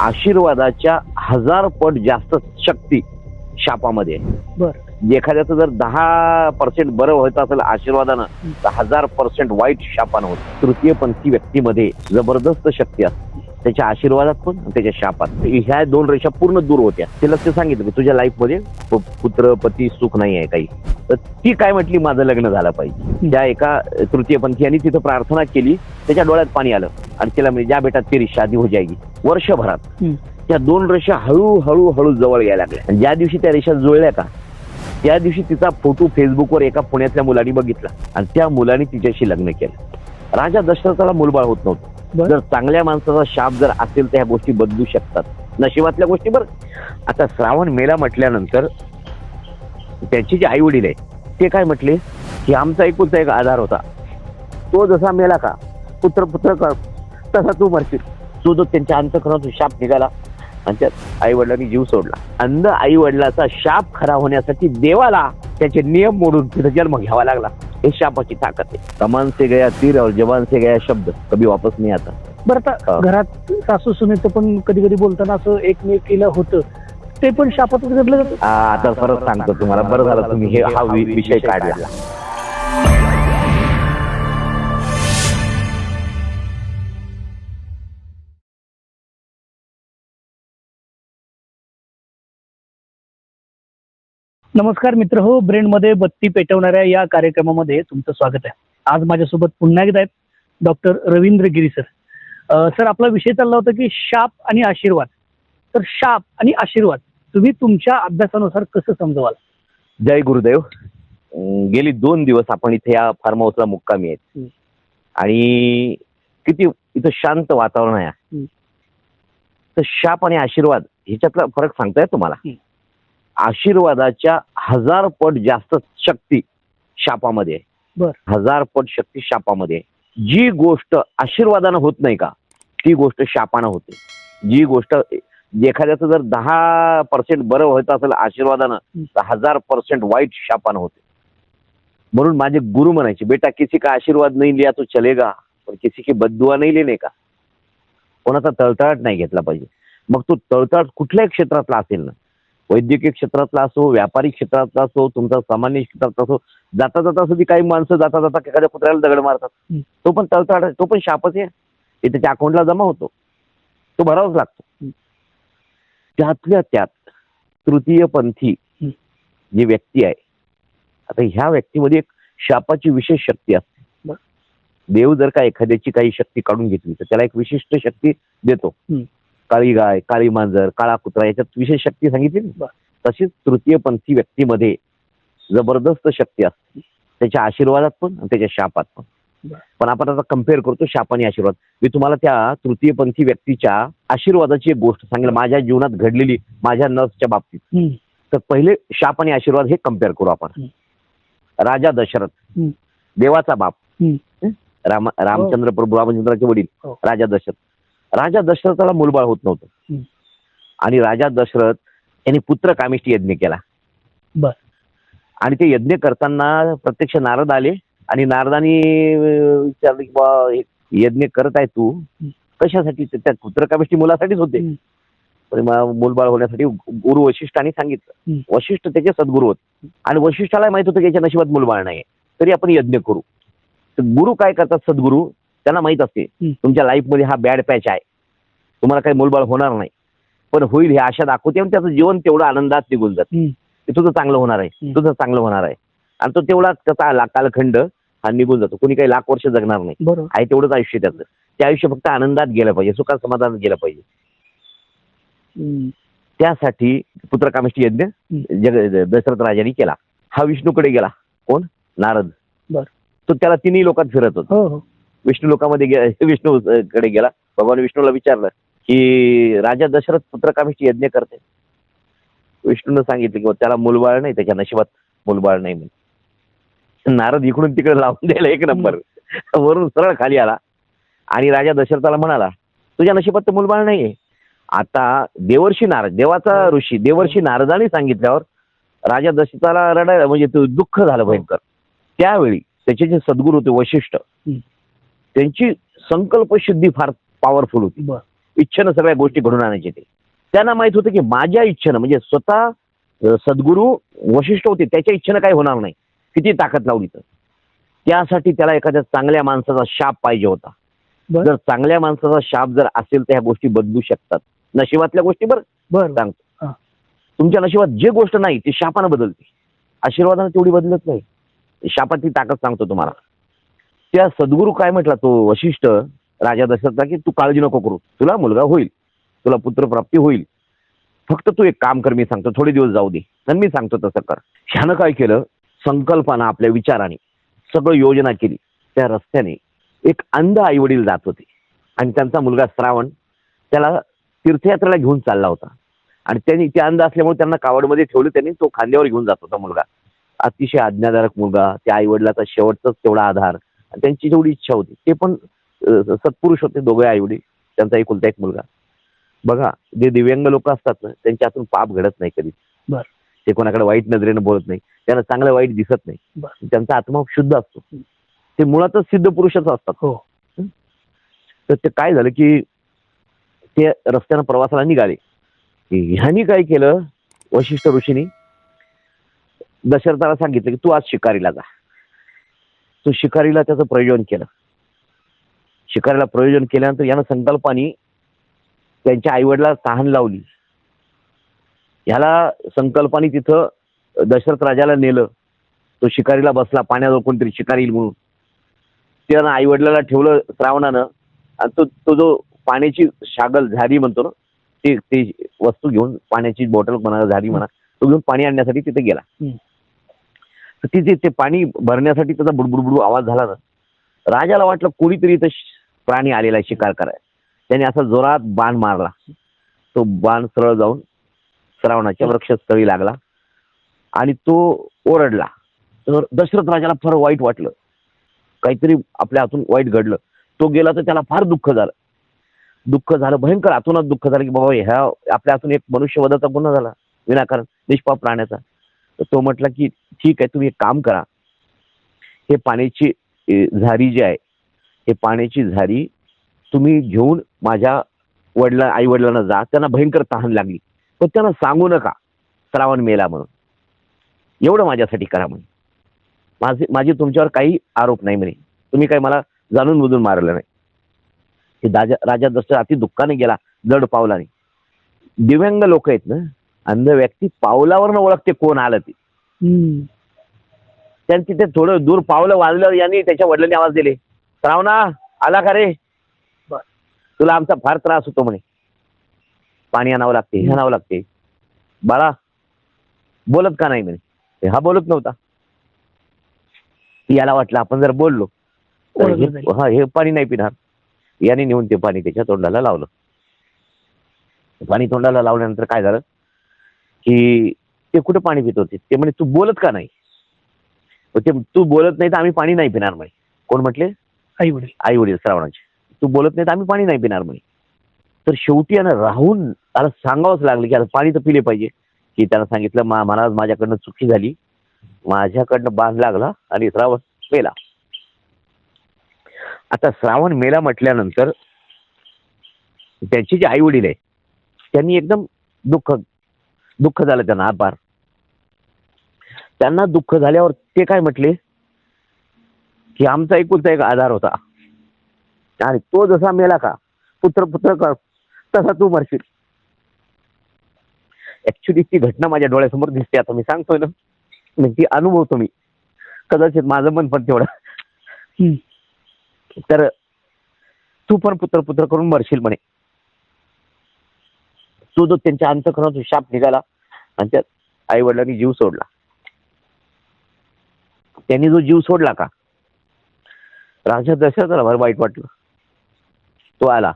आशीर्वादाच्या हजार पट जास्त शक्ती शापामध्ये आहे. बर. एखाद्याचं जर दहा पर्सेंट बरं होत असेल आशीर्वादानं तर हजार पर्सेंट वाईट शापानं होत. तृतीयपंथी व्यक्तीमध्ये जबरदस्त शक्ती असते. त्याच्या आशीर्वादात पण त्याच्या शापात. ह्या दोन रेषा पूर्ण दूर होत्या. तिला ते सांगितलं की तुझ्या लाईफमध्ये पुत्र पती सुख नाही आहे काही. तर ती काय म्हटली? माझं लग्न झालं पाहिजे. त्या एका तृतीयपंथीयांनी तिथं प्रार्थना केली. त्याच्या डोळ्यात पाणी आलं. आणि तिला म्हणजे ज्या बेटा तेरी शादी हो जाएगी वर्षभरात. त्या दोन रेषा हळूहळू हळू जवळ यायला लागल्या. आणि ज्या दिवशी त्या रेषा जुळल्या का त्या दिवशी तिचा फोटो फेसबुकवर एका पुण्यातल्या मुलाने बघितला. आणि त्या मुलाने तिच्याशी लग्न केलं. राजा दशरथाला मुलबाळ होत नव्हतं. जर चांगल्या माणसाचा शाप जर असेल तर ह्या गोष्टी बदलू शकतात. नशिबातल्या गोष्टी बरं. आता श्रावण मेला म्हटल्यानंतर त्यांचे जे आई वडील आहे ते काय म्हटले? की आमचा एकूणचा एक आधार होता. तो जसा मेला का पुत्र पुत्र कर तसा तू मरशील. तो जो त्यांच्या अंतकरणातून शाप निघाला आणि त्यात आई वडिलांनी जीव सोडला. अंध आई वडिलाचा शाप खरा होण्यासाठी देवाला त्याचे नियम मोडून तिथं जन्म घ्यावा लागला. हे शापाची ताकद आहे. कमान से गया तीर और जवान से गया शब्द. कभी वापस नाही आता. बरं आता. घरात सासू सुनेचं पण कधी कधी बोलताना असं एकमेकीला होतं. ते पण शापात घडलं जातं? आ, आता परत सांगतो तुम्हाला. बरं झालं तुम्ही हे हा वि- विषय काढला. नमस्कार मित्र हो ब्रेनमध्ये बत्ती पेटवणाऱ्या या कार्यक्रमामध्ये तुमचं स्वागत आहे. आज माझ्यासोबत पुन्हा एकदा आहेत doctor Ravindra Giri sir sir आपला विषय चालला होता की शाप आणि आशीर्वाद. तर शाप आणि आशीर्वाद तुम्ही तुमच्या अभ्यासानुसार कसं समजवाल? जय गुरुदेव. गेली दोन दिवस आपण इथे या फार्म हाऊसला मुक्कामी आहेत. आणि किती इथं शांत वातावरण आहे. तर शाप आणि आशीर्वाद ह्याच्यातला फरक सांगताय तुम्हाला. आशीर्वादाच्या हजार पट जास्त शक्ती शापामध्ये आहे. हजार पट शक्ती शापामध्ये आहे. जी गोष्ट आशीर्वादानं होत नाही का ती गोष्ट शापानं होते. जी गोष्ट एखाद्याचं जर दहा पर्सेंट बरं होत असेल आशीर्वादानं तर हजार पर्सेंट वाईट शापानं होते. म्हणून माझे गुरु म्हणायचे बेटा किसी का आशीर्वाद नाही लिया तो चलेगा पण किसी की बदुआ नाही लेने का. कोणाचा तळतळाट नाही घेतला पाहिजे. मग तो तळतळाट कुठल्याही क्षेत्रातला असेल ना वैद्यकीय क्षेत्रातला असो व्यापारी क्षेत्रातला असो तुमचा सामान्य क्षेत्रातला असो जाता जाता सुद्धा काही माणसं जाता जाता एखाद्या कुत्र्याला दगड मारतात. तो पण आहे, तो पण शापच आहे ते त्याच्या अकाउंटला जमा होतो तो भरावाच लागतो. त्यातल्या त्यात तृतीयपंथी. जी व्यक्ती आहे आता ह्या व्यक्तीमध्ये एक शापाची विशेष शक्ती असते. देव जर का एखाद्याची काही शक्ती काढून घेतली तर त्याला एक विशिष्ट शक्ती देतो. काळी गाय काळी मांजर काळा कुत्रा याच्यात विशेष शक्ती सांगितली. तशीच तृतीयपंथी व्यक्तीमध्ये जबरदस्त शक्ती असते त्याच्या आशीर्वादात पण आणि त्याच्या शापात पण. पण आपण आता कंपेअर करतो शाप आणि आशीर्वाद मी तुम्हाला त्या तृतीयपंथी व्यक्तीच्या आशीर्वादाची एक गोष्ट सांगेल माझ्या जीवनात घडलेली माझ्या नर्सच्या बाबतीत. तर पहिले शाप आणि आशीर्वाद हे कंपेअर करू आपण. राजा दशरथ. देवाचा बाप? राम रामचंद्र प्रभू रामचंद्राचे वडील हो. राजा दशरथ राजा दशरथाला मुलबाळ होत नव्हतं. आणि राजा दशरथ यांनी पुत्र कामिष्टी यज्ञ केला. बर. आणि ते यज्ञ करताना प्रत्यक्ष नारद आले. आणि नारदानी विचारलं की बा यज्ञ करत आहे तू. कशासाठी? त्या पुत्र कामिष्टी मुलासाठीच होते. मूलबाळ होण्यासाठी गुरु वशिष्ठांनी सांगितलं. वशिष्ठ त्याचे सद्गुरू होते. आणि वशिष्ठाला माहीत होतं की याच्या नशिबात मूलबाळ नाही तरी आपण यज्ञ करू. तर गुरु काय करतात? सद्गुरू त्यांना माहीत असते. तुमच्या लाईफमध्ये हा बॅड पॅच आहे. तुम्हाला काही मूलबाळ होणार नाही. पण होईल ही आशा दाखवते आणि त्याचं जीवन तेवढं आनंदात निघून जातं. की तुझं चांगलं होणार आहे. तुझं चांगलं होणार आहे. आणि तो तेवढा ला- कालखंड हा निघून जातो. कोणी काही लाख वर्ष जगणार नाही. आहे तेवढंच आयुष्य त्याचं. ते आयुष्य फक्त आनंदात गेलं पाहिजे सुखात समाधानात गेलं पाहिजे. त्यासाठी पुत्रकामेष्टी यज्ञ जग दशरथ राजाने केला. हा विष्णूकडे गेला. कोण? नारद. बर. तो त्याला तिन्ही लोकात फिरत होता. हो हो. विष्णू लोकांमध्ये गे- विष्णू कडे गेला. भगवान विष्णूला विचारलं की राजा दशरथ पुत्रकामेष्टी यज्ञ करते. विष्णूनं सांगितलं की बुवा त्याला मुलबाळ नाही त्याच्या नशिबात मुलबाळ नाही म्हणून नारद इकडून तिकडे लावून द्यायला एक नंबर. वरून सरळ खाली आला आणि राजा दशरथाला म्हणाला तुझ्या नशिबात तर मुलबाळ नाहीये. आता देवर्षी नारद देवाचा ऋषी देवर्षी नारदाने सांगितल्यावर राजा दशरथाला रडायला म्हणजे तो दुःख झालं भयंकर. त्यावेळी त्याचे जे सद्गुरू होते वशिष्ठ त्यांची संकल्पशुद्धी फार पॉवरफुल होती. इच्छेनं सगळ्या गोष्टी घडून आणायचे ते. त्यांना माहीत होतं की माझ्या इच्छेनं म्हणजे स्वतः सद्गुरू वशिष्ठ होते त्याच्या इच्छेनं काही होणार नाही. किती ताकद लावली तर. त्यासाठी त्याला एखाद्या चांगल्या माणसाचा शाप पाहिजे होता. जर चांगल्या माणसाचा शाप जर असेल तर ह्या गोष्टी बदलू शकतात. नशिबातल्या गोष्टी बरं बर. सांगतो. तुमच्या नशिबात जे गोष्ट नाही ती शापानं बदलते. आशीर्वादानं तेवढी बदलत नाही. शापाची ताकद सांगतो तुम्हाला. त्या सद्गुरू काय म्हटला तो वशिष्ठ राजा दशरथला की तू काळजी नको करू. तुला मुलगा होईल. तुला पुत्रप्राप्ती होईल. फक्त तू एक काम कर मी सांगतो. थोडे दिवस जाऊ दे. आणि मी सांगतो तसं कर. ह्यानं काय केलं? संकल्पना आपल्या विचाराने सगळं योजना केली. त्या रस्त्याने एक अंध आई वडील जात होते. आणि त्यांचा मुलगा श्रावण त्याला तीर्थयात्रेला घेऊन चालला होता. आणि त्यांनी ते अंध असल्यामुळे त्यांना कावडमध्ये ठेवलं. त्यांनी तो खांद्यावर घेऊन जात होता मुलगा. अतिशय आज्ञाधारक मुलगा. त्या आईवडिलाचा शेवटचाच तेवढा आधार. त्यांची जेवढी इच्छा होती ते पण सत्पुरुष होते दोघे आईवडील त्यांचा एकुलता एक मुलगा. बघा जे दिव्यांग लोक असतात ना त्यांच्या हातून पाप घडत नाही कधी. बर. ते कोणाकडे वाईट नजरेनं बोलत नाही त्यांना चांगलं वाईट दिसत नाही. त्यांचा आत्मा शुद्ध असतो. ते मुळातच सिद्ध पुरुषच असतात. हो. तर ते काय झालं की ते रस्त्यानं प्रवासाला निघाले. ह्यांनी काय केलं? वशिष्ठ ऋषीनी दशरथाला सांगितलं की तू आज शिकारीला जा. तो शिकारीला त्याचं प्रयोजन केलं. शिकारीला प्रयोजन केल्यानंतर यानं संकल्पाने त्यांच्या आईवडिला तहान लावली. ह्याला संकल्पाने तिथं दशरथ राजाला नेलं. तो शिकारीला बसला पाण्याजवळ कोणतरी शिकारी येईल म्हणून. त्यानं आईवडिलाला ठेवलं श्रावणानं आणि तो तो जो पाण्याची शागल झारी म्हणतो ना ते ते वस्तू घेऊन पाण्याची बॉटल म्हणा झारी म्हणा तो घेऊन पाणी आणण्यासाठी तिथे गेला. तर तिथे ते पाणी भरण्यासाठी त्याचा बुडबुडबुडू आवाज झाला ना राजाला वाटलं कोणीतरी इथं प्राणी आलेला आहे शिकार करायला. त्याने असा जोरात बाण मारला. तो बाण सरळ जाऊन श्रावणाच्या वृक्षस्थळी लागला आणि तो ओरडला. तर दशरथ राजाला फार वाईट वाटलं. काहीतरी आपल्या हातून वाईट घडलं. तो गेला तर त्याला फार दुःख झालं. दुःख झालं भयंकर आतूनच दुःख झालं की बाबा ह्या आपल्या हातून एक मनुष्यवधाचा गुन्हा झाला. विनाकारण निष्पाप प्राण्याचा तर तो म्हटला की ठीक आहे तुम्ही एक काम करा. हे पाण्याची झारी जी आहे हे पाण्याची झारी तुम्ही घेऊन माझ्या वडिला आई वडिलांना जा. त्यांना भयंकर तहान लागली. पण त्यांना सांगू नका श्रावण मेला म्हणून. एवढं माझ्यासाठी करा म्हणे. माझे माझे तुमच्यावर काही आरोप नाही म्हणे. तुम्ही काही मला जाणून बुजून मारलं नाही. हे राजा राजा दस अति दुःखाने गेला जड पावलाने. दिव्यांग लोक आहेत ना अंध व्यक्ती पावलावरनं ओळखते कोण आलं ते. त्यांनी तिथे थोडं दूर पावलं वाजलं यांनी त्याच्या वडिलांनी आवाज दिले श्रावणा आला का रे. तुला आमचा फार त्रास होतो म्हणे. पाणी आणावं लागते हे आणावं लागते. बाळा बोलत का नाही म्हणे? हा बोलत नव्हता. याला वाटलं आपण जर बोललो तर हे-. हा हे पाणी नाही पिणार. याने नेऊन ते पाणी त्याच्या तोंडाला लावलं. पाणी तोंडाला लावल्यानंतर काय झालं? की ते कुठं पाणी पित होते? ते म्हणे तू बोलत का नाही? ते तू बोलत नाही तर आम्ही पाणी नाही पिणार म्हणे. कोण म्हटले? आई वडील. आई वडील श्रावणाचे. तू बोलत नाही तर आम्ही पाणी नाही पिणार म्हणे. तर शेवटी यानं राहून त्याला सांगावंच लागलं की आता पाणी तर पिले पाहिजे. की त्यानं सांगितलं मा महाराज माझ्याकडनं चुकी झाली. माझ्याकडनं बांध लागला आणि श्रावण मेला. आता श्रावण मेला म्हटल्यानंतर त्यांचे जे आई वडील आहे त्यांनी एकदम दुःख दुःख झालं त्यांना आभार. त्यांना दुःख झाल्यावर ते काय म्हटले? की आमचा एकुलता एक आधार होता. आणि तो जसा मेला का पुत्र पुत्र कर तसा तू मरशील. ऍक्च्युली ती घटना माझ्या डोळ्यासमोर दिसते आता मी सांगतोय ना. मग ती अनुभवतो मी. कदाचित माझं मन पण तेवढं. तर तू पण पुत्र पुत्र करून मरशील म्हणे. तो जो त्यांच्या अंतकरणातून शाप निघाला आणि त्यात आई वडिलांनी जीव सोडला. त्यांनी जो जीव सोडला का? राजा दशरथाला फार वाईट वाटलं. तो आला.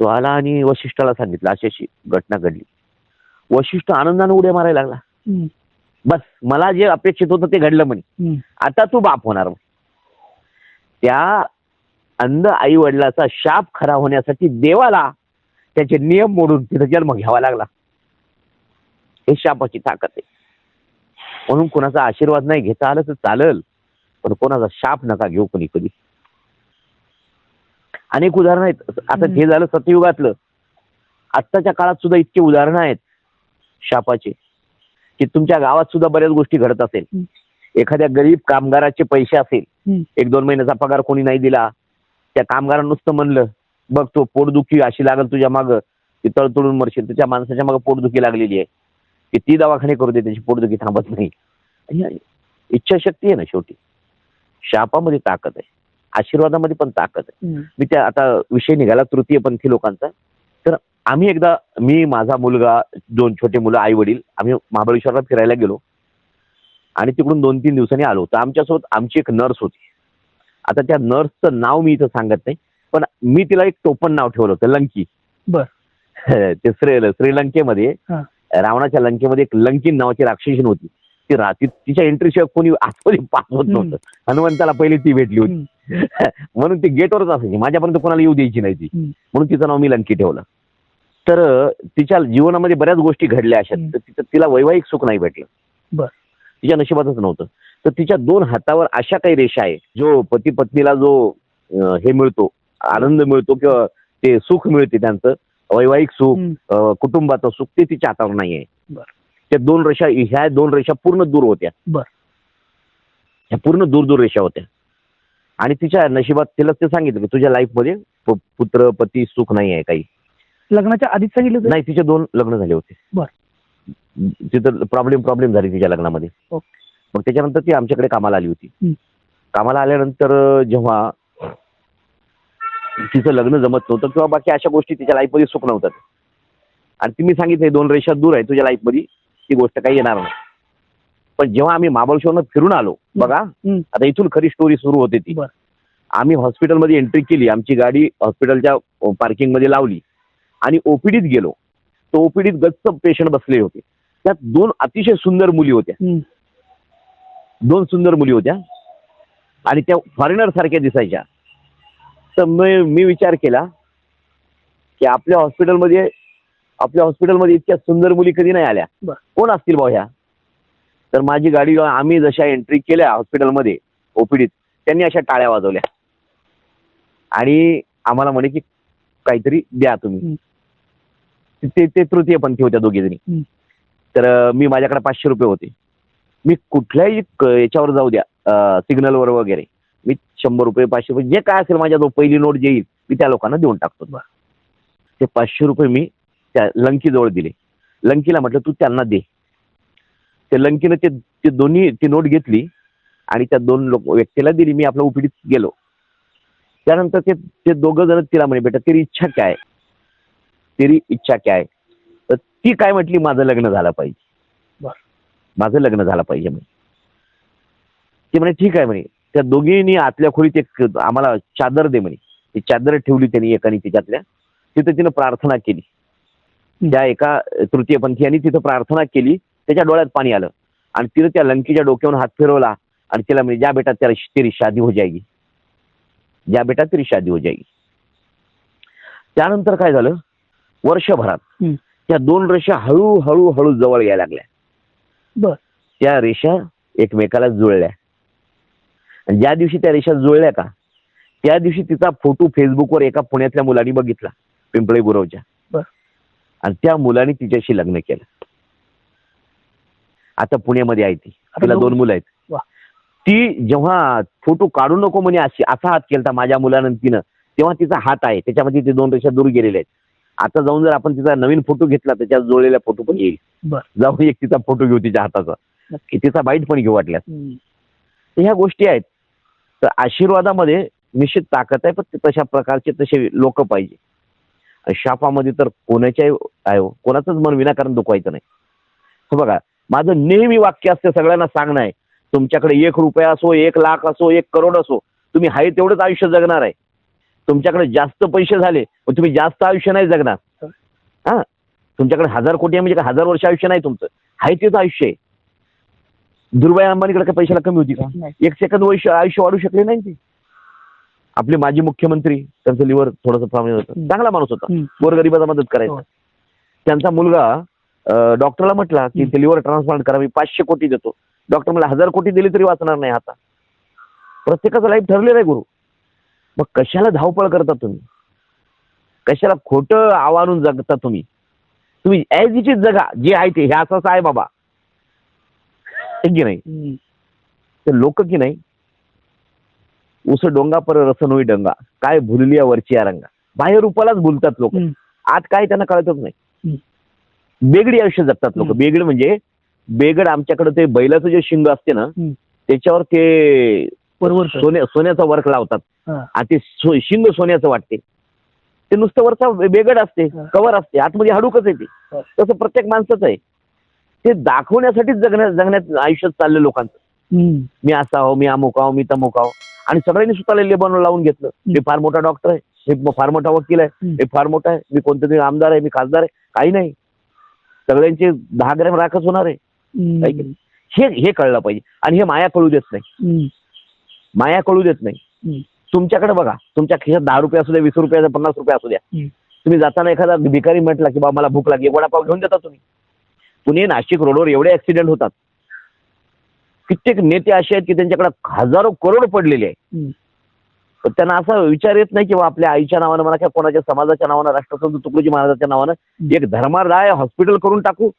तो आला आणि वशिष्ठाला सांगितलं अशी अशी घटना घडली. वशिष्ठ आनंदाने उड्या मारायला लागला. बस मला जे अपेक्षित होतं ते घडलं म्हणे. आता तू बाप होणार. त्या अंध आई वडिलाचा शाप खरा होण्यासाठी देवाला त्याचे नियम मोडून तिथं जन्म घ्यावा लागला. हे शापाची ताकद आहे. म्हणून कोणाचा आशीर्वाद नाही घेता आलं तर चालेल पण कोणाचा शाप नका घेऊ कोणी कधी. अनेक उदाहरणं आहेत. आता. हे झालं सतयुगातलं. आत्ताच्या काळात सुद्धा इतके उदाहरणं आहेत शापाचे की तुमच्या गावात सुद्धा बऱ्याच गोष्टी घडत असेल. एखाद्या गरीब कामगाराचे पैसे असेल. एक दोन महिन्याचा पगार कोणी नाही दिला. त्या कामगारानं नुसतं म्हणलं बघ तो पोटदुखी अशी लागल तुझ्या मागं ती तळतळून मरशील तुझ्या माणसाच्या मागं पोटदुखी लागलेली आहे. की ती दवाखाने करू दे त्याची पोटदुखी थांबत नाही. इच्छाशक्ती आहे ना शेवटी. शापामध्ये ताकद आहे. आशीर्वादामध्ये पण ताकद आहे. मी त्या आता विषय निघाला तृतीयपंथी लोकांचा. तर आम्ही एकदा मी माझा मुलगा दोन छोटे मुलं आई वडील आम्ही महाबळेश्वरला फिरायला गेलो. आणि तिकडून दोन तीन दिवसांनी आलो. तर आमच्यासोबत आमची एक नर्स होती. आता त्या नर्सचं नाव मी इथं सांगत नाही. पण मी तिला एक टोपण नाव ठेवलं होतं लंकी बर. ते श्री श्रीलंकेमध्ये हा. रावणाच्या लंकेमध्ये एक लंकीन नावाची राक्षसीन होती ती रा ती- तिच्या एंट्रीशिवाय कोणी आतमध्ये पास होत नव्हतं हनुमंताला पहिली ती भेटली होती हम्म. म्हणून ती गेटवरच असायची माझ्यापर्यंत कोणाला येऊ द्यायची नाही ती हम्म. म्हणून तिचं नाव मी लंकी ठेवलं तर अं, तिच्या जीवनामध्ये बऱ्याच गोष्टी घडल्या अशा हम्म. तर तिचं तिला वैवाहिक सुख नाही भेटलं बर. तिच्या नशिबातच नव्हतं तर तिच्या दोन हातावर अशा काही रेषा आहे जो पती पत्नीला जो अं, हे मिळतो आनंद मिळतो किंवा ते सुख मिळते त्यांचं वैवाहिक सुख कुटुंबाचं सुख ते तिच्या हातावर नाही आहे बर. त्या दोन रेषा ह्या दोन रेषा पूर्ण दूर होत्या बर. ह्या पूर्ण दूर दूर रेषा होत्या आणि तिच्या नशिबात तिला ते सांगितलं की तुझ्या लाईफमध्ये पुत्र पती सुख नाही आहे काही लग्नाच्या आधीच सांगितलं? नाही तिचे दोन लग्न झाले होते बर. तिथं प्रॉब्लेम प्रॉब्लेम झाली तिच्या लग्नामध्ये. मग त्याच्यानंतर ती आमच्याकडे कामाला आली होती. कामाला आल्यानंतर जेव्हा तिचं लग्न जमत नव्हतं किंवा बाकी अशा गोष्टी तिच्या लाईफमध्ये सुख नव्हतात आणि ती मी सांगितलं दोन रेषा दूर आहे तुझ्या लाईफमध्ये ती गोष्ट काही येणार नाही. पण जेव्हा आम्ही महाबळेश्वरनं फिरून आलो बघा. आता इथून खरी स्टोरी सुरू होते ती. आम्ही हॉस्पिटलमध्ये एंट्री केली आमची गाडी हॉस्पिटलच्या पार्किंगमध्ये लावली. आणि ओपीडीत गेलो. तर ओपीडीत गच्च पेशंट बसले होते. त्यात दोन अतिशय सुंदर मुली होत्या. दोन सुंदर मुली होत्या. आणि त्या फॉरेनर सारख्या दिसायच्या. तर मी मी विचार केला की आपल्या हॉस्पिटलमध्ये आपल्या हॉस्पिटलमध्ये इतक्या सुंदर मुली कधी नाही आल्या. कोण असतील भाऊ ह्या? तर माझी गाडी आम्ही जशा एंट्री केल्या हॉस्पिटलमध्ये ओपीडीत त्यांनी अशा टाळ्या वाजवल्या. आणि आम्हाला म्हणे की काहीतरी द्या तुम्ही. ते ते तृतीयपंथी होत्या दोघी जणी. तर मी माझ्याकडे पाचशे रुपये होते. मी कुठल्याही याच्यावर जाऊ द्या सिग्नलवर वगैरे. मी शंभर रुपये पाचशे रुपये जे काय असेल माझ्या जो पहिली नोट जे येईल मी त्या लोकांना देऊन टाकतो बरं. ते पाचशे रुपये मी त्या लंकीजवळ दिले. लंकीला म्हटलं तू त्यांना दे. ते लंकीनं ते ते दोन्ही ती नोट घेतली आणि त्या दोन लोक व्यक्तीला दिली. मी आपल्या उपडीत गेलो. त्यानंतर ते ते दोघं जण तिला म्हणे बेटा तेरी इच्छा काय? तेरी इच्छा काय आहे?" तर ती काय म्हटली? माझं लग्न झालं पाहिजे. बरं. माझं लग्न झालं पाहिजे. म्हणे. ती म्हणे ठीक आहे. म्हणे. त्या दोघींनी आतल्या खोलीत एक आम्हाला चादर दे म्हणे. ती चादर ठेवली त्यांनी एकाने तिच्यातल्या. तिथं तिनं प्रार्थना केली. त्या एका तृतीयपंथीयांनी तिथं प्रार्थना केली. त्याच्या डोळ्यात पाणी आलं. आणि तिनं त्या लंकीच्या डोक्यावरून हात फिरवला. आणि तिला म्हणजे ज्या बेटा त्याला तेरी शादी हो जाएगी. ज्या बेटा तेरी शादी हो जाएगी. त्यानंतर काय झालं? वर्षभरात. त्या दोन रेषा हळूहळू हळू जवळ यायला लागल्या. बर. त्या रेषा एकमेकाला जुळल्या. ज्या दिवशी त्या रेषा जुळल्या का त्या दिवशी तिचा फोटो फेसबुकवर एका पुण्यातल्या मुलांनी बघितला पिंपळे गुरवच्या. आणि त्या मुलाने तिच्याशी लग्न केलं. आता पुण्यामध्ये आहे ती. तिला दोन- मुलं आहेत. ती जेव्हा फोटो काढू नको म्हणे अशी असा हात केलता माझ्या मुलानं तिनं तेव्हा तिचा हात आहे. त्याच्यामध्ये ते दोन रेषा दूर गेलेले आहेत. आता जाऊन जर आपण तिचा नवीन फोटो घेतला तर त्या जुळलेला फोटो पण येईल. जाऊन एक तिचा फोटो घेऊ तिच्या हाताचा. तिचा बाईट पण घेऊ वाटल्यास ह्या गोष्टी आहेत. तर आशीर्वादामध्ये निश्चित ताकद आहे पण तशा प्रकारचे तसे लोक पाहिजे. शापामध्ये तर कोणाच्याही आहे हो, कोणाचंच मन विनाकारण दुखवायचं नाही. हो बघा माझं नेहमी वाक्य असते सगळ्यांना सांगणं आहे तुमच्याकडे एक रुपया असो एक लाख असो एक करोड असो तुम्ही आहे तेवढंच आयुष्य जगणार आहे. तुमच्याकडे जास्त पैसे झाले पण तुम्ही जास्त आयुष्य नाही जगणार. हा? तुमच्याकडे हजार कोटी आहे म्हणजे हजार वर्ष आयुष्य नाही तुमचं. आहे तेच आयुष्य आहे. दुर्बाई अंबानीकडे काय पैशाला कमी होती का. एक सेकंद वैश्य आयुष्य वाढू शकले नाही ते. आपले माजी मुख्यमंत्री त्यांचं लिव्हर थोडंसं प्रॉब्लेम होतं. चांगला माणूस होता. हम्म. गोरगरिबाचा मदत करायचा. हो. त्यांचा मुलगा डॉक्टरला म्हटला की. ते लिव्हर ट्रान्सप्लांट करा मी पाचशे कोटी देतो. डॉक्टर मला हजार कोटी दिले तरी वाचणार नाही आता. प्रत्येकाचं लाईफ ठरलेलं आहे गुरु. मग कशाला धावपळ करता तुम्ही? कशाला खोटं आव्हानून जगता तुम्ही? तुम्ही ऍज इट इज जगा जे आहे ते हे असं आहे बाबा. की नाही. ते लोक की नाही उस डोंगा पर रस नोई डंगा काय भुललिया वरची या रंगा बाह्य रूपालाच भुलतात लोक. आत काय त्यांना कळतच नाही. बेगडी आयुष्य जगतात लोक. बेगड म्हणजे बेगड आमच्याकडे ते बैलाचं जे शिंग असते ना. त्याच्यावर ते. सोन्या सोन्याचा वर्क लावतात. आणि ते शिंग सोन्याचं वाटते ते नुसतं वरचा बेगड असते. कवर असते आतमध्ये हाडूकच आहे ते हा. तसं प्रत्येक माणसाचं आहे ते दाखवण्यासाठीच जगण्या जगण्यात आयुष्यात चाललं लोकांचं. मी असा हो मी अमुक आहो मी तमुक आहो. आणि सगळ्यांनी स्वतःला लेबन लावून घेतलं. मी फार मोठा डॉक्टर आहे. मी फार मोठा वकील आहे. मी फार मोठा आहे. मी कोणतं तरी आमदार आहे मी खासदार आहे. काही नाही. सगळ्यांचे दहा ग्रॅम राखच होणार आहे. हे हे कळलं पाहिजे. आणि हे माया कळू देत नाही. माया कळू देत नाही. तुमच्याकडे बघा. तुमच्या खिशात दहा रुपये असू द्या वीस रुपये पन्नास रुपये असू द्या. तुम्ही जाताना एखादा भिकारी म्हटला की बाबा मला भूक लागली. वडापाव घेऊन देता तुम्ही. पुणे नाशिक रोडवर एवढे ऍक्सिडेंट होतात. कित्येक नेते असे आहेत की त्यांच्याकडे हजारो करोड पडलेले आहे. पण त्यांना असा विचार येत नाही की बा आपल्या आईच्या नावानं म्हणा किंवा कोणाच्या समाजाच्या नावानं राष्ट्रसंत तुकडोजी महाराजांच्या नावानं एक धर्मादाय हॉस्पिटल करून टाकू.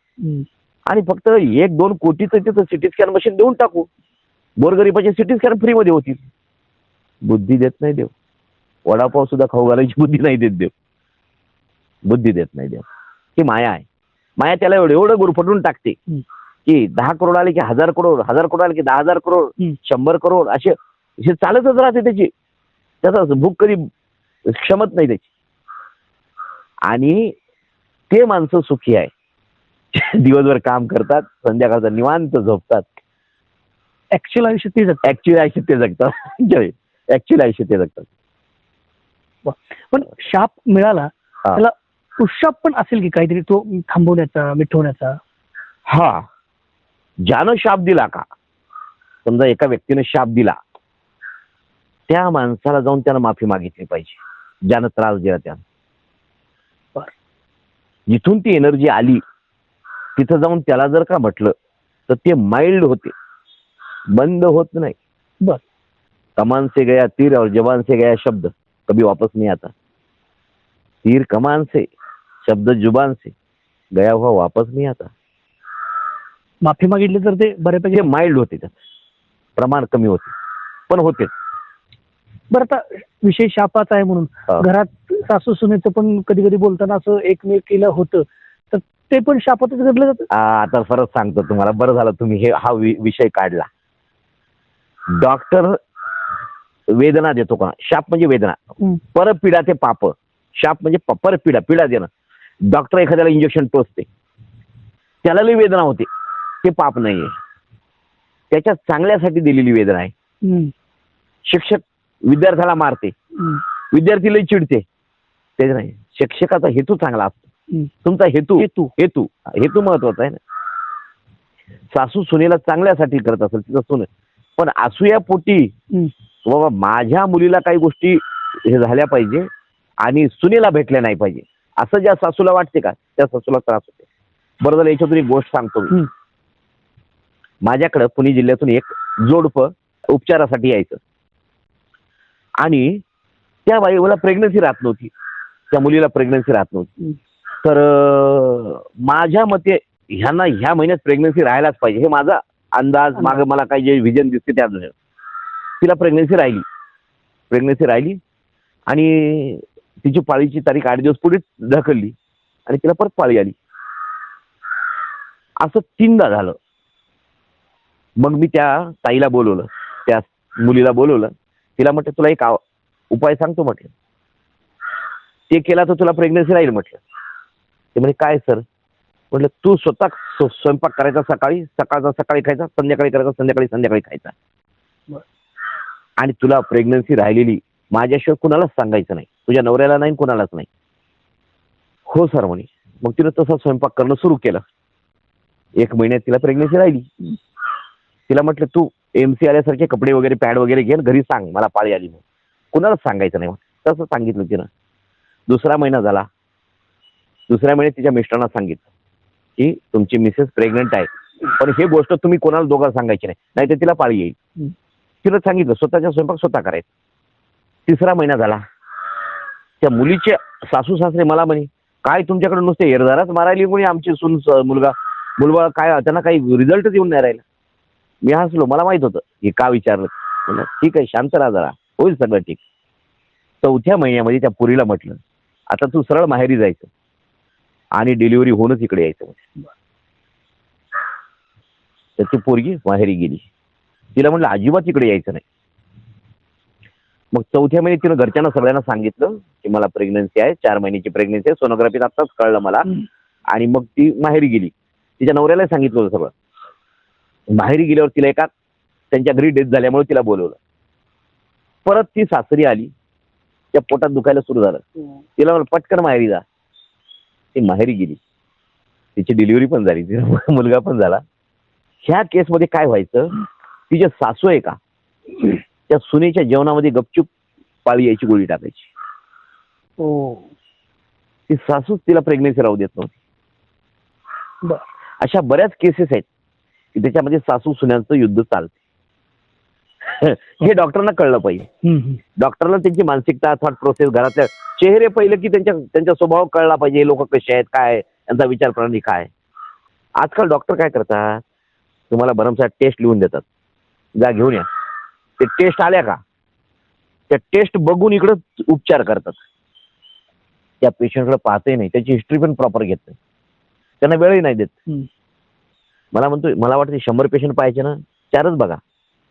आणि फक्त एक दोन कोटीचं तिथं सिटी स्कॅन मशीन देऊन टाकू. गोरगरीबाचे सिटी स्कॅन फ्रीमध्ये होतील. बुद्धी देत नाही देव. वडापाव सुद्धा खाऊ घालायची बुद्धी नाही देत देव. बुद्धी देत नाही देव. ही माया आहे. माया त्याला एवढं एवढं गुरफटून टाकते. की दहा करोड आले की हजार करोड हजार करोड आले की दहा हजार करोड. शंभर करोड असे हे चालतच राहते त्याची. त्याचा भूक कधी क्षमत नाही त्याची. आणि ते माणसं सुखी आहे. दिवसभर काम करतात संध्याकाळचं निवांत झोपतात. ऍक्च्युअल आयुष्य ते जगतात. ऍक्च्युअली आयुष्य ते जगतात. ऍक्च्युअली आयुष्य ते जगतात. पण शाप मिळाला. त्याला पुशाप पण असेल की काहीतरी तो थांबवण्याचा मिटवण्याचा हा. ज्यानं शाप दिला का समजा एका व्यक्तीनं शाप दिला त्या माणसाला जाऊन त्यानं माफी मागितली पाहिजे. ज्यानं त्रास दिला त्यानं. जिथून ती एनर्जी आली तिथं जाऊन त्याला जर का म्हटलं तर ते माइल्ड होते. बंद होत नाही. बर. कमान से गया तीर और जवान से गया शब्द. कभी वापस नहीं आता. तीर कमान से शब्द जुबान से. गया हुआ वापस नहीं आता. माफी मागितली तर ते बऱ्यापैकी माइल्ड होते त्यात. प्रमाण कमी होते. पण होते. बरं आता विषय शापाचा आहे म्हणून. हा. घरात सासू सुनेचं पण कधी कधी बोलताना असं एकमेकीला होतं. तर ते पण शापातच घडलं जातं? आ, आता परत सांगतो तुम्हाला. बरं झालं तुम्ही हे हा वि- विषय काढला. डॉक्टर वेदना देतो का? शाप म्हणजे वेदना. हम्म. परपीडा ते पाप. शाप म्हणजे प- परपीडा. पीडा देणं. डॉक्टर एखाद्याला इंजेक्शन टोचते. त्याला लई वेदना होते. ते पाप नाहीये. त्याच्या चांगल्यासाठी दिलेली वेदना आहे. शिक्षक विद्यार्थ्याला मारते. विद्यार्थी लई चिडते. ते नाही. शिक्षकाचा हेतू चांगला असतो. तुमचा हेतू. हेतू. हेतू. हेतू महत्त्वाचा आहे ना. सासू सुनेला चांगल्यासाठी करत असेल तिचं सुन पण असूया पोटी. बाबा माझ्या मुलीला काही गोष्टी हे झाल्या पाहिजे आणि सुनेला भेटल्या नाही पाहिजे. असं ज्या सासूला वाटते का त्या सासूला त्रास होते बरं झालं याच्यातून एक गोष्ट सांगतो मी. माझ्याकडं पुणे जिल्ह्यातून एक जोडपं उपचारासाठी यायचं आणि त्या बाईला प्रेग्नन्सी राहत नव्हती त्या मुलीला प्रेग्नन्सी राहत नव्हती. तर माझ्या मते ह्यांना ह्या महिन्यात प्रेग्नन्सी राहायलाच पाहिजे हे माझा अंदाज. मागं मला काही जे व्हिजन दिसते त्या. तिला प्रेग्नन्सी राहिली प्रेग्नन्सी राहिली आणि तिची पाळीची तारीख आठ दिवस पुढे ढकलली आणि तिला परत पाळी आली. असं तीनदा झालं. मग मी त्या ताईला बोलवलं त्या मुलीला बोलवलं. तिला म्हटलं तुला एक उपाय सांगतो म्हटलं. ते केला तर तुला प्रेग्नन्सी राहील म्हटलं. ते म्हणे काय सर? म्हटलं तू स्वतः स्व- स्वयंपाक करायचा सकाळी सकाळचा सकाळी खायचा संध्याकाळी करायचा संध्याकाळी संध्याकाळी खायचा. आणि तुला प्रेग्नन्सी राहिलेली माझ्याशिवाय कुणालाच सांगायचं नाही. तुझ्या नवऱ्याला नाही कुणालाच नाही. हो सर म्हणे. मग तिनं तसा स्वयंपाक करणं सुरू केलं. एक महिन्यात तिला प्रेग्नन्सी राहिली. तिला म्हटलं तू एम सी आल्यासारखे कपडे वगैरे पॅड वगैरे घे घरी सांग मला पाळी आली म्हणून. कुणालाच सांगायचं नाही तसं सांगितलं तिनं. दुसरा महिना झाला. दुसऱ्या महिन्यात तिच्या मिस्टरांना सांगितलं की तुमची मिसेस प्रेग्नंट आहे. पण हे गोष्ट तुम्ही कोणाला दोघांना सांगायची नाही. नाहीतर तिला पाळी येईल. तिला सांगितलं स्वतःच्या स्वयंपाक स्वतः करायचं. तिसरा महिना झाला. त्या मुलीचे सासू सासरे मला म्हणे काय तुमच्याकडे नुसते एरदाराच मारायली कोणी आमची सून मुलगा? मुलगा काय त्यांना काही रिझल्टच येऊन नाही राहिला. मी हसलो मला माहीत होतं हे का विचारलं? म्हणलं ठीक आहे शांत राहा जरा होईल सगळं ठीक. चौथ्या महिन्यामध्ये त्या पुरीला म्हटलं आता तू सरळ माहेरी जायचं आणि डिलिव्हरी होऊनच इकडे यायचं तर ती पोरगी माहेरी गेली. तिला म्हटलं अजिबात इकडे यायचं नाही. मग चौथ्या महिन्यात तिनं घरच्यांना सगळ्यांना सांगितलं की मला प्रेग्नन्सी आहे चार महिन्याची प्रेग्नन्सी आहे सोनोग्राफीत आत्ताच कळलं मला. आणि मग ती माहेरी गेली. तिच्या नवऱ्याला सांगितलं होतं सगळं. माहेरी गेल्यावर तिला एका त्यांच्या घरी डेथ झाल्यामुळे तिला बोलवलं. परत ती सासरी आली. त्या पोटात दुखायला सुरू झालं. तिला पटकन माहेरी जा. ती माहेरी गेली. तिची डिलिव्हरी पण झाली. तिचा मुलगा पण झाला. ह्या केसमध्ये काय व्हायचं? तिचे सासू आहे का? त्या सुनेच्या जेवणामध्ये गपचूप पाळी यायची गोळी टाकायची. हो ती सासूच तिला प्रेग्नेन्सी राहू देत नव्हती. बर. अशा बऱ्याच केसेस आहेत की त्याच्यामध्ये सासू सुन्यांचं युद्ध चालते हे डॉक्टरांना कळलं पाहिजे. डॉक्टरला त्यांची मानसिकता थॉट प्रोसेस घरातल्या चेहरे पहिले की त्यांच्या त्यांचा स्वभाव कळला पाहिजे लोक कसे आहेत काय त्यांचा विचार प्रणाली काय. आजकाल डॉक्टर काय करतात? तुम्हाला भरमसाठ टेस्ट लिहून देतात. जा घेऊन या. ते टेस्ट आल्या का? त्या टेस्ट बघून इकडं उपचार करतात. त्या पेशंटकडे पाहतही नाही. त्याची हिस्ट्री पण प्रॉपर घेत नाही. त्यांना वेळही नाही देत. मला म्हणतो मला वाटतं शंभर पेशंट पाहिजे ना चारच बघा.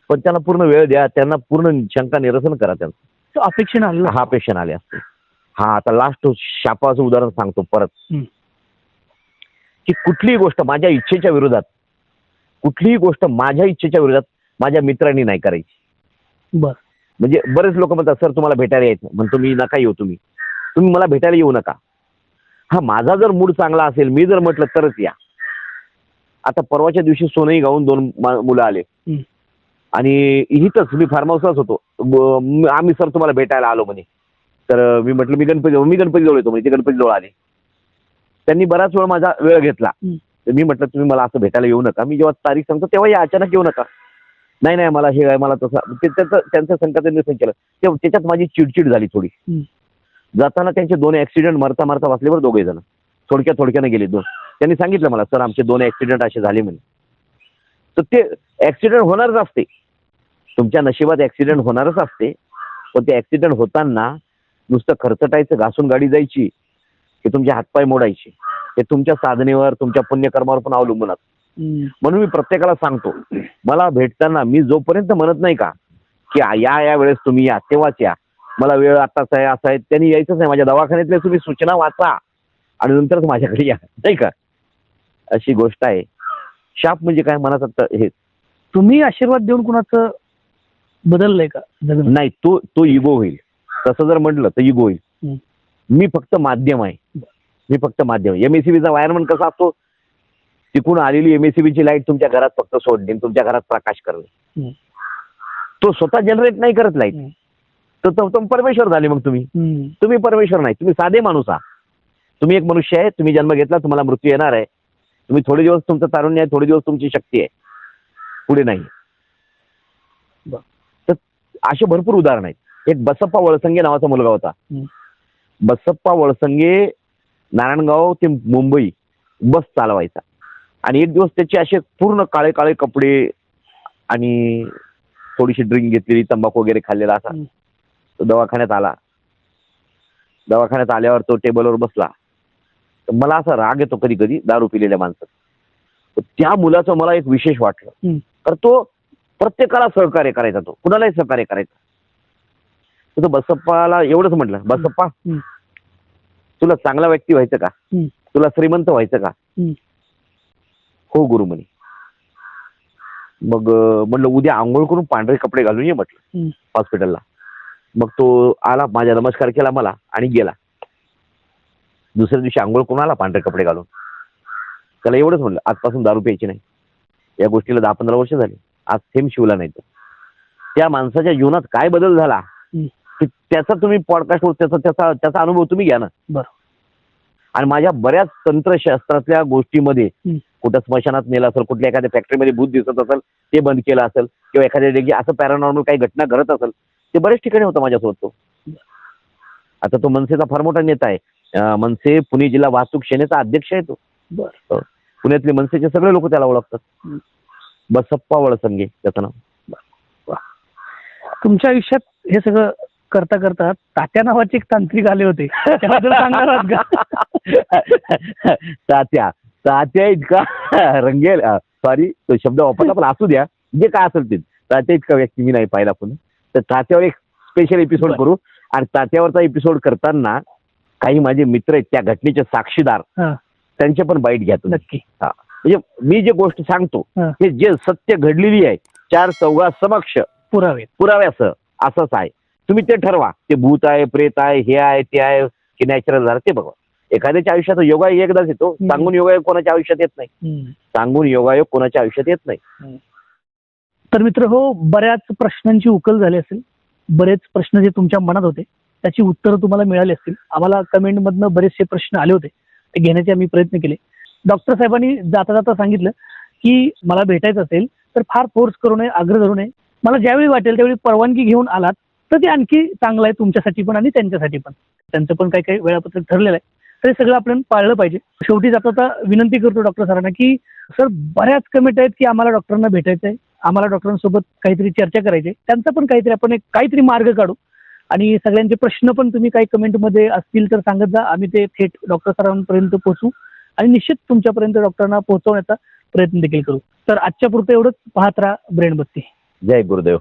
पण त्यांना पूर्ण वेळ द्या त्यांना पूर्ण शंका निरसन करा त्यांचं. तो अपेक्षेनं आलेला हा पेशंट आले असते. हा आता लास्ट शापाचं उदाहरण सांगतो परत. की कुठलीही गोष्ट माझ्या इच्छेच्या विरोधात कुठलीही गोष्ट माझ्या इच्छेच्या विरोधात माझ्या मित्रांनी नाही करायची. बर. म्हणजे बरेच लोक म्हणतात सर तुम्हाला भेटायला यायचं म्हणतो मी नका येऊ तुम्ही. तुम्ही मला भेटायला येऊ नका. हा माझा जर मूड चांगला असेल मी जर म्हटलं तरच या. आता परवाच्या दिवशी सोनई गाऊन दोन मुलं आले. आणि इथंच मी फार्म हाऊसलाच होतो. आम्ही सर तुम्हाला भेटायला आलो म्हणे. तर मी म्हटलं मी गणपती मी गणपती जवळ येतो म्हणजे ते गणपती जवळ आले. त्यांनी बराच वेळ माझा वेळ घेतला. तर मी म्हटलं तुम्ही मला असं भेटायला येऊ नका. मी जेव्हा तारीख सांगतो तेव्हा या अचानक येऊ नका. नाही नाही मला हे आहे मला तसं ते त्याचं त्यांचं संकट निरसन केलं. ते त्याच्यात माझी चिडचिड झाली थोडी. जाताना त्यांचे दोन ऍक्सिडेंट मरता मरता वाचल्यावर दोघे जण. थोडक्या थोडक्याने गेले दोन. त्यांनी सांगितलं मला सर आमचे दोन ऍक्सिडेंट असे झाले म्हणे. तर ते ऍक्सिडेंट होणारच असते. तुमच्या नशिबात ऍक्सिडेंट होणारच असते. पण ते ऍक्सिडेंट होताना नुसतं खर्चटायचं घासून गाडी जायची की तुमचे हातपाय मोडायचे हे तुमच्या साधनेवर तुमच्या पुण्यकर्मावर पण अवलंबून असतं. म्हणून मी प्रत्येकाला सांगतो मला भेटताना मी जोपर्यंत म्हणत नाही का की या या वेळेस तुम्ही या तेव्हाच या. मला वेळ आताच आहे असा आहे त्यांनी यायचंच नाही. माझ्या दवाखान्यातल्या तुम्ही सूचना वाचा आणि नंतरच माझ्याकडे या. नाही का? अशी गोष्ट आहे. शाप म्हणजे काय? मनात आता हे तुम्ही आशीर्वाद देऊन कुणाचं बदललंय का? नाही तो तो इगो होईल. तसं जर म्हटलं तर इगो होईल. मी फक्त माध्यम आहे. मी फक्त माध्यम एम एस चा वायरमन कसा असतो? तिकून आलेली एम एस ची लाइट तुमच्या घरात फक्त सोडणे तुमच्या घरात प्रकाश करणे. तो स्वतः जनरेट नाही करत लाइट. तर परमेश्वर झाले मग तुम्ही. तुम्ही परमेश्वर नाही. तुम्ही साधे माणूस आहात. तुम्ही एक मनुष्य आहे तुम्ही जन्म घेतला तुम्हाला मृत्यू येणार आहे. तुम्ही थोडे दिवस तुमचं तारुण्य आहे थोडे दिवस तुमची शक्ती आहे. पुढे नाही. तर असे भरपूर उदाहरण आहेत. एक बसप्पा वळसंगे नावाचा मुलगा होता. बसप्पा वळसंगे नारायणगाव ते मुंबई बस चालवायचा. आणि एक दिवस त्याचे असे पूर्ण काळे काळे कपडे आणि थोडीशी ड्रिंक घेतलेली तंबाखू वगैरे खाल्लेला असा. तो दवाखान्यात आला दवाखान्यात आल्यावर तो टेबलवर बसला तर मला असा राग येतो कधी कधी दारू पिलेल्या माणसात त्या मुलाचं मला एक विशेष वाटलं. तर तो प्रत्येकाला सहकार्य करायचा तो कुणालाही सहकार्य करायचा तो बसप्पाला एवढंच म्हटलं बसप्पा. तुला चांगला व्यक्ती व्हायचं का. तुला श्रीमंत व्हायचं का. हो गुरु म्हणे. मग म्हणलं उद्या आंघोळ करून पांढरे कपडे घालून ये म्हटलं. हॉस्पिटलला मग तो आला माझ्या नमस्कार केला मला आणि गेला. दुसऱ्या दिवशी आंघोळ करून आला पांढरे कपडे घालून. त्याला एवढंच म्हणलं आजपासून दारू प्यायची नाही. या गोष्टीला दहा पंधरा वर्ष झाली. आज थेंब शिवला नाही तो. त्या माणसाच्या जीवनात काय बदल झाला? त्याचा तुम्ही पॉडकास्ट त्याचा त्याचा त्याचा अनुभव तुम्ही घ्या ना. बरं. आणि माझ्या बऱ्याच तंत्रशास्त्रातल्या गोष्टीमध्ये. कुठं स्मशानात नेलं असेल कुठल्या एखाद्या फॅक्टरीमध्ये भूत दिसत असेल ते बंद केलं असेल किंवा एखाद्या ठिकाणी असं पॅरानॉर्मल काही घटना घडत असेल ते बऱ्याच ठिकाणी होतं माझ्यासोबत तो. आता तो मनसेचा फार मोठा नेता आहे. मनसे पुणे जिल्हा वाहतूक सेनेचा अध्यक्ष आहे तो. बर. पुण्यातले मनसेचे सगळे लोक त्याला ओळखतात. हं. बसप्पा वळसंगे त्याचं नाव. तुमच्या आयुष्यात हे सगळं करता करता तात्या नावाचे एक तांत्रिक आले होते. त्याबद्दल सांगणार आहात का? तात्या तात्या इतका रंगेल सॉरी तो शब्द वापरला पण असू द्या. जे काय असेल ते. तात्या इतका व्यक्ती मी नाही पाहिला पुन्हा तर तात्यावर एक स्पेशल एपिसोड. करू. आणि तात्यावरचा एपिसोड करताना काही माझे मित्र आहेत त्या घटनेचे साक्षीदार. त्यांचे पण बाईट घ्या नक्की. म्हणजे मी जे गोष्ट सांगतो हा. हे जे सत्य घडलेली आहे चार चौघा समक्ष पुरावे. पुराव्यासह असंच आहे. तुम्ही ते ठरवा. ते भूत आहे प्रेत आहे हे आहे ते आहे की नॅचरल झालं ते बघा एखाद्याच्या आयुष्यात योगायोग एकदाच येतो. सांगून योगायोग कोणाच्या आयुष्यात येत नाही. सांगून योगायोग कोणाच्या आयुष्यात येत नाही. तर मित्र हो बऱ्याच प्रश्नांची उकल झाली असेल. बरेच प्रश्न जे तुमच्या मनात होते त्याची उत्तरं तुम्हाला मिळाली असतील. आम्हाला कमेंटमधनं बरेचसे प्रश्न आले होते. ते घेण्याचे आम्ही प्रयत्न केले. डॉक्टर साहेबांनी जाता जाता सांगितलं की मला भेटायचं असेल तर फार फोर्स करू नये आग्रह धरू नये. मला ज्यावेळी वाटेल त्यावेळी परवानगी घेऊन आलात तर ते आणखी चांगलं आहे तुमच्यासाठी पण आणि त्यांच्यासाठी पण. त्यांचं पण काही काही वेळापत्रक ठरलेलं आहे. तर हे सगळं आपण पाळलं पाहिजे. शेवटी जाता विनंती करतो डॉक्टर सरांना की सर बऱ्याच कमेंट आहेत की आम्हाला डॉक्टरांना भेटायचं आहे. आम्हाला डॉक्टरांसोबत काहीतरी चर्चा करायची त्यांचा पण काहीतरी आपण एक काहीतरी मार्ग काढू. आणि सगळ्यांचे प्रश्न पण तुम्ही काही कमेंटमध्ये असतील तर सांगत जा. आम्ही ते थेट डॉक्टर सरांपर्यंत पोहोचू. आणि निश्चित तुमच्यापर्यंत डॉक्टरांना पोहोचवण्याचा प्रयत्न देखील करू. तर आजच्या पुरतं एवढंच. पाहत राहा ब्रेन बत्ती जय गुरुदेव.